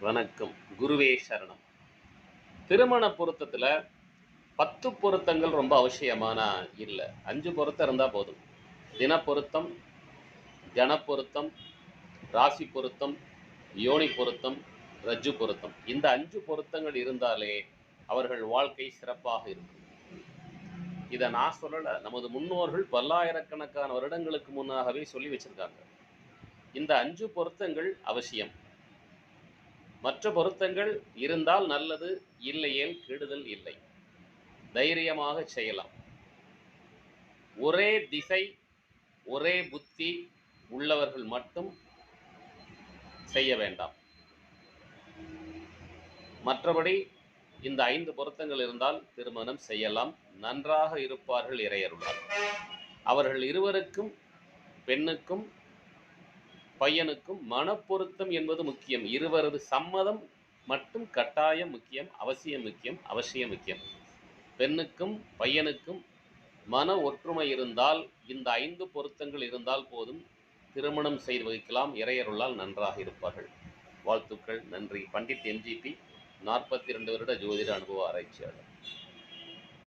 வணக்கம். குருவே சரணம். திருமண பொருத்தத்தில் பத்து பொருத்தங்கள் ரொம்ப அவசியமான இல்லை. அஞ்சு பொருத்தம் இருந்தால் போதும். தின பொருத்தம் ஜன பொருத்தம் ராசி பொருத்தம் யோனி பொருத்தம் ரஜ்ஜு பொருத்தம். இந்த அஞ்சு பொருத்தங்கள் இருந்தாலே அவர்கள் வாழ்க்கை சிறப்பாக இருக்கும். இதை நான் சொல்லலை. நமது முன்னோர்கள் பல்லாயிரக்கணக்கான வருடங்களுக்கு முன்னாகவே சொல்லி வச்சிருக்காங்க. இந்த அஞ்சு பொருத்தங்கள் அவசியம். மற்ற பொருத்தங்கள் இருந்தால் நல்லது இல்லையேல் கெடுதல் இல்லை. தைரியமாக செய்யலாம். ஒரே திசை ஒரே புத்தி உள்ளவர்கள் மட்டும் செய்ய வேண்டாம். மற்றபடி இந்த ஐந்து பொருத்தங்கள் இருந்தால் திருமணம் செய்யலாம். நன்றாக இருப்பார்கள் இறையருளால். அவர்கள் இருவருக்கும் பெண்ணுக்கும் பையனுக்கும் மனப்பொருத்தம் என்பது முக்கியம். இருவரது சம்மதம் மட்டும் கட்டாயம் முக்கியம் அவசியம் முக்கியம் அவசியம் முக்கியம். பெண்ணுக்கும் பையனுக்கும் மன ஒற்றுமை இருந்தால் இந்த ஐந்து பொருத்தங்கள் இருந்தால் போதும் திருமணம் செய்து வைக்கலாம் இறையருளால் நன்றாக இருப்பார்கள். வாழ்த்துக்கள் நன்றி. பண்டிட் எம்ஜிபி நாற்பத்தி ரெண்டு வருட ஜோதிட அனுபவ ஆராய்ச்சியாளர்.